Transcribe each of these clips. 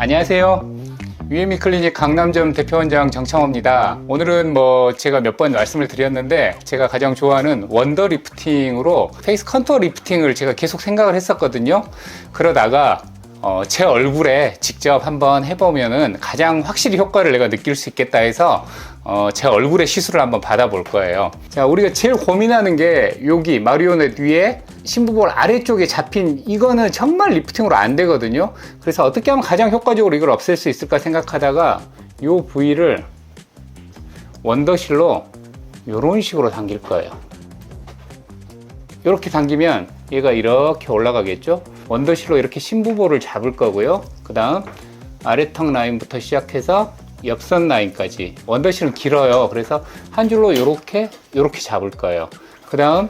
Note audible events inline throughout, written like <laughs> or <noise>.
안녕하세요. UME 클리닉 강남점 대표원장 정창호입니다. 오늘은 뭐 제가 몇 번 말씀을 드렸는데 제가 가장 좋아하는 원더 리프팅으로 페이스 컨투어 리프팅을 제가 계속 생각을 했었거든요. 그러다가 어, 제 얼굴에 직접 한번 해보면은 가장 확실히 효과를 내가 느낄 수 있겠다 해서 어, 제 얼굴에 시술을 한번 받아볼 거예요. 자, 우리가 제일 고민하는 게 여기 마리오넷 위에 심부볼 아래쪽에 잡힌 이거는 정말 리프팅으로 안 되거든요. 그래서 어떻게 하면 가장 효과적으로 이걸 없앨 수 있을까 생각하다가 이 부위를 원더실로 이런 식으로 당길 거예요. 이렇게 당기면 얘가 이렇게 올라가겠죠? 원더실로 이렇게 심부볼을 잡을 거고요. 그 다음 아래턱 라인부터 시작해서 옆선 라인까지. 원더실은 길어요. 그래서 한 줄로 이렇게, 이렇게 잡을 거예요. 그 다음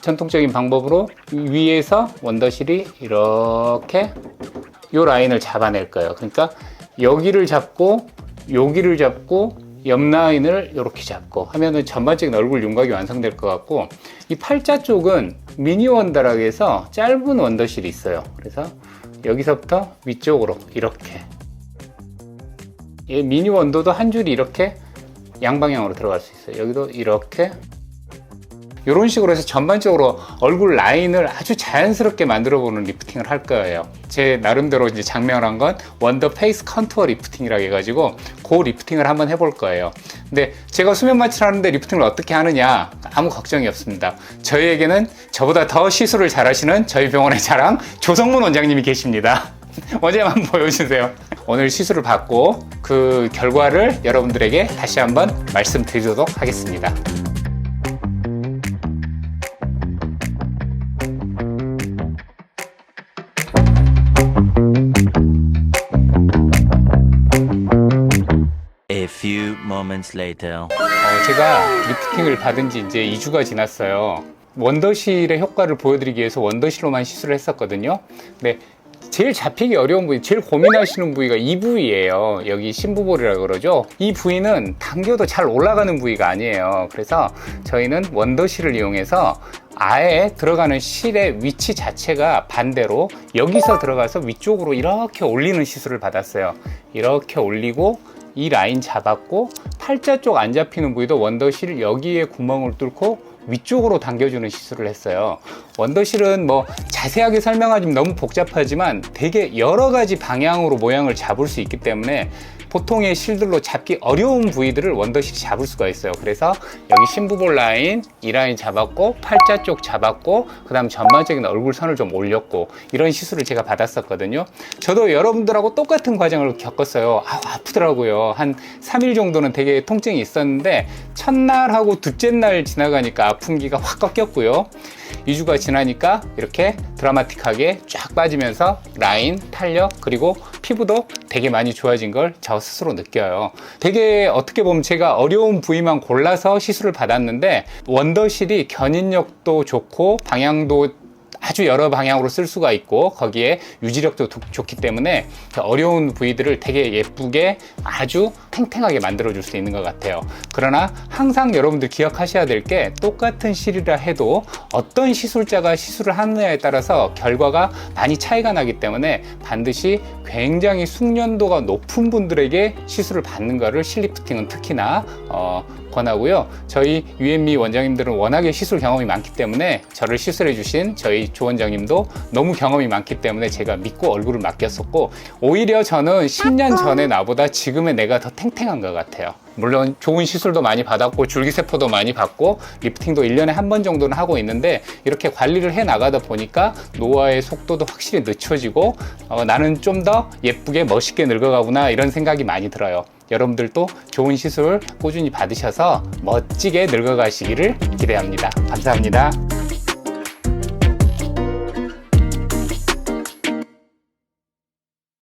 전통적인 방법으로 위에서 원더실이 이렇게 이 라인을 잡아낼 거예요. 그러니까 여기를 잡고 여기를 잡고 옆 라인을 이렇게 잡고 하면은 전반적인 얼굴 윤곽이 완성될 것 같고 이 팔자 쪽은 미니 원더라고 해서 짧은 원더실이 있어요. 그래서 여기서부터 위쪽으로 이렇게 이 미니 원더도 한 줄이 이렇게 양방향으로 들어갈 수 있어요. 여기도 이렇게 이런 식으로 해서 전반적으로 얼굴 라인을 아주 자연스럽게 만들어 보는 리프팅을 할 거예요. 제 나름대로 이제 장명을 한건 원더 페이스 컨투어 리프팅이라고 해가지고 그 리프팅을 한번 해볼 거예요. 근데 제가 수면 마취를 하는데 리프팅을 어떻게 하느냐 아무 걱정이 없습니다. 저희에게는 저보다 더 시술을 잘하시는 저희 병원의 자랑 조성문 원장님이 계십니다. <laughs> 원장님 한번 보여주세요. 오늘 시술을 받고 그 결과를 여러분들에게 다시 한번 말씀드리도록 하겠습니다. Few moments later. 어, 제가 리프팅을 받은 지 이제 2주가 지났어요. 원더실의 효과를 보여드리기 위해서 원더실로만 시술을 했었거든요. 근데 제일 잡히기 어려운 부위, 제일 고민하시는 부위가 이 부위예요. 여기 심부볼이라고 그러죠. 이 부위는 당겨도 잘 올라가는 부위가 아니에요. 그래서 저희는 원더실을 이용해서 아예 들어가는 실의 위치 자체가 반대로 여기서 들어가서 위쪽으로 이렇게 올리는 시술을 받았어요. 이렇게 올리고 이 라인 잡았고 팔자 쪽 안 잡히는 부위도 원더실 여기에 구멍을 뚫고 위쪽으로 당겨주는 시술을 했어요. 원더실은 뭐 자세하게 설명하자면 너무 복잡하지만 되게 여러 가지 방향으로 모양을 잡을 수 있기 때문에 보통의 실들로 잡기 어려운 부위들을 원더실이 잡을 수가 있어요. 그래서 여기 심부볼 라인, 이 라인 잡았고 팔자 쪽 잡았고 그 다음 전반적인 얼굴 선을 좀 올렸고 이런 시술을 제가 받았었거든요. 저도 여러분들하고 똑같은 과정을 겪었어요. 아, 아프더라고요. 한 3일 정도는 되게 통증이 있었는데 첫날하고 둘째 날 지나가니까 아픈 기가 확 꺾였고요. 2주가 지나니까 이렇게 드라마틱하게 쫙 빠지면서 라인, 탄력, 그리고 피부도 되게 많이 좋아진 걸 저 스스로 느껴요. 되게 어떻게 보면 제가 어려운 부위만 골라서 시술을 받았는데 원더실이 견인력도 좋고 방향도 아주 여러 방향으로 쓸 수가 있고 거기에 유지력도 도- 좋기 때문에 그 어려운 부위들을 되게 예쁘게 아주 탱탱하게 만들어 줄 수 있는 것 같아요. 그러나 항상 여러분들 기억하셔야 될 게 똑같은 실이라 해도 어떤 시술자가 시술을 하느냐에 따라서 결과가 많이 차이가 나기 때문에 반드시 굉장히 숙련도가 높은 분들에게 시술을 받는 거를 실리프팅은 특히나 어, 권하고요. 저희 UME 원장님들은 워낙에 시술 경험이 많기 때문에 저를 시술해 주신 저희 조 원장님도 너무 경험이 많기 때문에 제가 믿고 얼굴을 맡겼었고 오히려 저는 10년 전에 나보다 지금의 내가 더 탱탱한 것 같아요. 물론 좋은 시술도 많이 받았고 줄기세포도 많이 받고 리프팅도 1년에 한 번 정도는 하고 있는데 이렇게 관리를 해 나가다 보니까 노화의 속도도 확실히 늦춰지고 어, 나는 좀 더 예쁘게 멋있게 늙어가구나 이런 생각이 많이 들어요. 여러분들도 좋은 시술 꾸준히 받으셔서 멋지게 늙어가시기를 기대합니다. 감사합니다.